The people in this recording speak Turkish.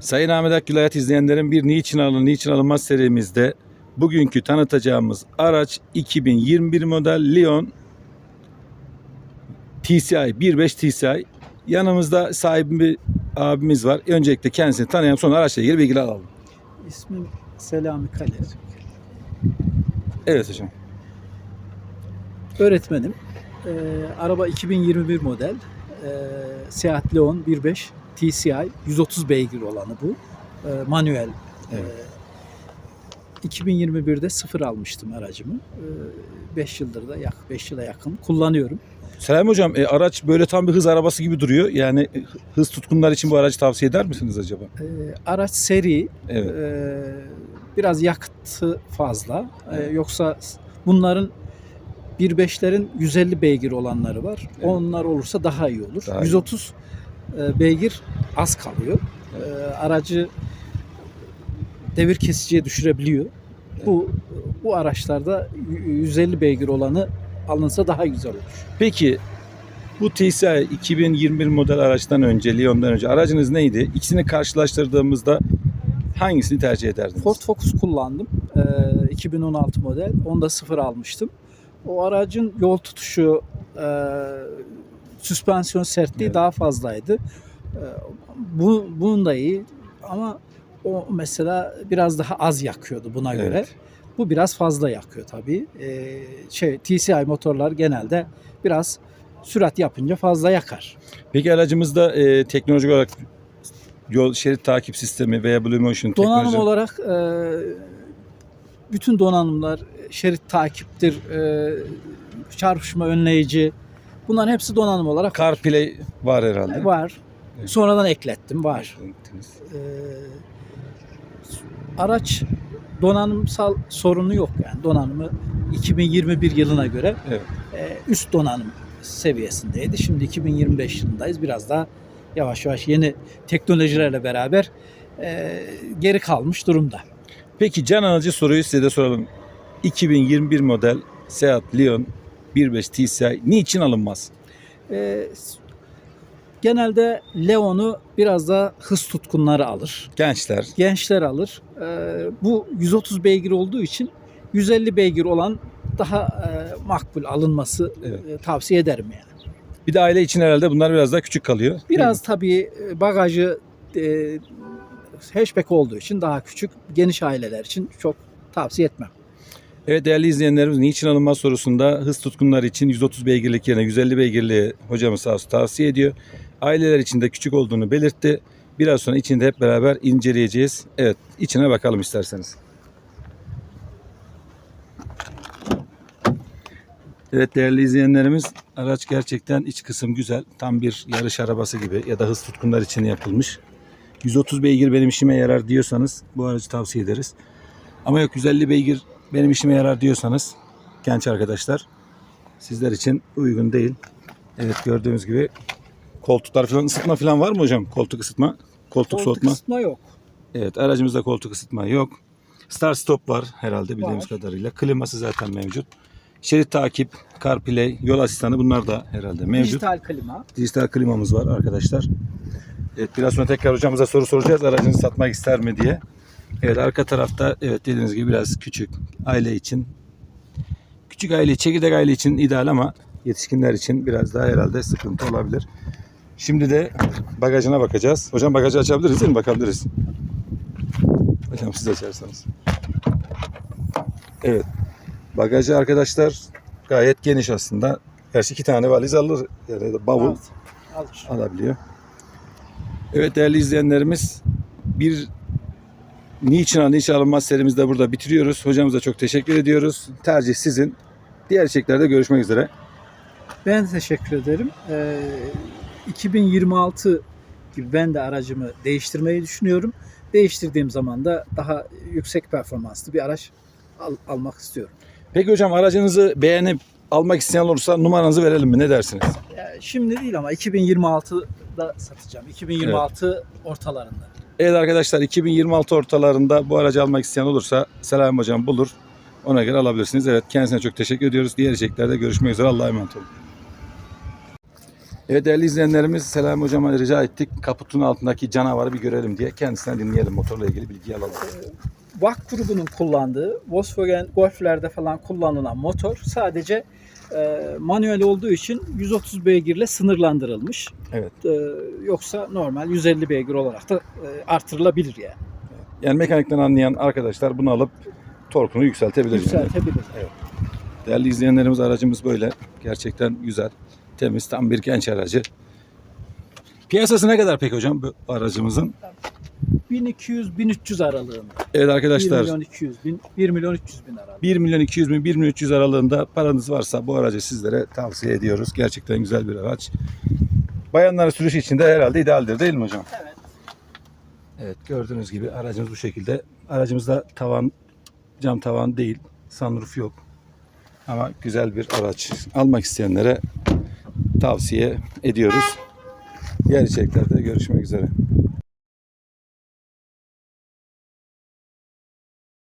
Sayın Ahmet Akgül Hayat izleyenlerin bir Niçin Alın Niçin Alınmaz serimizde bugünkü tanıtacağımız araç 2021 model Leon TCI 1.5 TCI. Yanımızda sahibi bir abimiz var. Öncelikle kendisini tanıyalım sonra araçla ilgili bilgiler alalım. İsmim Selami Kaler. Evet hocam. Öğretmenim. Ee, araba 2021 model. Ee, Seat Leon 1.5 TCI 130 beygir olanı bu. Ee, manuel. Evet. Ee, 2021'de sıfır almıştım aracımı. 5 yıldır da yak 5 yıla yakın kullanıyorum. Selam hocam. E, araç böyle tam bir hız arabası gibi duruyor. Yani e, hız tutkunlar için bu aracı tavsiye eder misiniz acaba? Ee, araç seri, Evet. Ee, biraz yakıtı fazla. Ee, Evet. yoksa bunların 1.5'lerin 150 beygir olanları var. Evet. Onlar olursa daha iyi olur. Daha iyi. 130 e, beygir az kalıyor. Ee, aracı devir kesiciye düşürebiliyor. Bu bu araçlarda y- 150 beygir olanı alınsa daha güzel olur. Peki bu TCI 2021 model araçtan önce, Leon'dan önce aracınız neydi? İkisini karşılaştırdığımızda hangisini tercih ederdiniz? Ford Focus kullandım. Ee, 2016 model. Onda sıfır almıştım. O aracın yol tutuşu, e, süspansiyon sertliği Evet. daha fazlaydı. Ee, bu bunun da iyi ama o mesela biraz daha az yakıyordu buna göre. Evet. Bu biraz fazla yakıyor tabii. Ee, şey TCI motorlar genelde biraz sürat yapınca fazla yakar. Peki aracımızda e, teknolojik olarak yol şerit takip sistemi veya Blue Motion Donanım teknoloji olarak e, bütün donanımlar şerit takiptir, e, çarpışma önleyici bunların hepsi donanım olarak CarPlay var herhalde. var. Evet. Sonradan eklettim var. E, araç donanımsal sorunu yok yani donanımı 2021 yılına göre Evet. e, üst donanım seviyesindeydi. Şimdi 2025 yılındayız. Biraz daha yavaş yavaş yeni teknolojilerle beraber e, geri kalmış durumda. Peki can alıcı soruyu size de soralım. 2021 model Seat Leon 1.5 TCI niçin alınmaz? E, genelde Leon'u biraz da hız tutkunları alır. Gençler. Gençler alır. E, bu 130 beygir olduğu için 150 beygir olan daha e, makbul alınması Evet. e, tavsiye ederim yani. Bir de aile için herhalde bunlar biraz daha küçük kalıyor. Biraz tabii e, bagajı e, hatchback olduğu için daha küçük, geniş aileler için çok tavsiye etmem. Evet değerli izleyenlerimiz niçin alınmaz sorusunda hız tutkunları için 130 beygirlik yerine 150 beygirliği hocamız sağ olsun tavsiye ediyor. Aileler için de küçük olduğunu belirtti. Biraz sonra içinde hep beraber inceleyeceğiz. Evet içine bakalım isterseniz. Evet değerli izleyenlerimiz araç gerçekten iç kısım güzel. Tam bir yarış arabası gibi ya da hız tutkunlar için yapılmış. 130 beygir benim işime yarar diyorsanız bu aracı tavsiye ederiz. Ama yok 150 beygir benim işime yarar diyorsanız genç arkadaşlar sizler için uygun değil. Evet gördüğünüz gibi koltuklar falan ısıtma falan var mı hocam? Koltuk ısıtma, koltuk, Koltuk soğutma. ısıtma yok. Evet aracımızda koltuk ısıtma yok. Start stop var herhalde bildiğimiz Var. kadarıyla. Kliması zaten mevcut. Şerit takip, CarPlay, yol asistanı bunlar da herhalde mevcut. Dijital klima. Dijital klimamız var arkadaşlar. Evet biraz sonra tekrar hocamıza soru soracağız. Aracını satmak ister mi diye. Evet arka tarafta evet dediğiniz gibi biraz küçük aile için. Küçük aile, çekirdek aile için ideal ama yetişkinler için biraz daha herhalde sıkıntı olabilir. Şimdi de bagajına bakacağız. Hocam bagajı açabiliriz değil mi? Bakabiliriz. Hocam siz açarsanız. Evet. Bagajı arkadaşlar gayet geniş aslında. Gerçi iki tane valiz alır. Yani bavul Evet, alır. alabiliyor. Evet değerli izleyenlerimiz bir Niçin Al Niçin Alınmaz serimizde burada bitiriyoruz. Hocamıza çok teşekkür ediyoruz. Tercih sizin. Diğer içeriklerde görüşmek üzere. Ben teşekkür ederim. Ee, 2026 gibi ben de aracımı değiştirmeyi düşünüyorum. Değiştirdiğim zaman da daha yüksek performanslı bir araç al- almak istiyorum. Peki hocam aracınızı beğenip almak isteyen olursa numaranızı verelim mi? Ne dersiniz? Ya şimdi değil ama 2026'da satacağım. 2026 ortalarında. Evet arkadaşlar 2026 ortalarında bu aracı almak isteyen olursa Selam Hocam bulur. Ona göre alabilirsiniz. Evet kendisine çok teşekkür ediyoruz. Diğer içeriklerde görüşmek üzere. Allah'a emanet olun. Evet değerli izleyenlerimiz Selam Hocam'a rica ettik. Kaputun altındaki canavarı bir görelim diye. Kendisinden dinleyelim. Motorla ilgili bilgi alalım. VAK grubunun kullandığı Volkswagen Golf'lerde falan kullanılan motor sadece e, manuel olduğu için 130 beygirle sınırlandırılmış. Evet. E, yoksa normal 150 beygir olarak da e, artırılabilir yani. Yani mekanikten anlayan arkadaşlar bunu alıp torkunu yükseltebilir. yani. Yükseltebilir. Değerli izleyenlerimiz aracımız böyle. Gerçekten güzel. Temiz. Tam bir genç aracı. Piyasası ne kadar peki hocam bu aracımızın? 1200-1300 aralığında. Evet 1 arkadaşlar milyon 200 bin, 1 milyon 300 bin aralığı. 1 milyon 200 bin, 1 milyon 300 aralığında paranız varsa bu aracı sizlere tavsiye ediyoruz. Gerçekten güzel bir araç. Bayanların sürüşü için de herhalde idealdir değil mi hocam? Evet. Evet gördüğünüz gibi aracımız bu şekilde. Aracımızda tavan, cam tavan değil, sunroof yok. Ama güzel bir araç. Almak isteyenlere tavsiye ediyoruz. Diğer içeriklerde görüşmek üzere.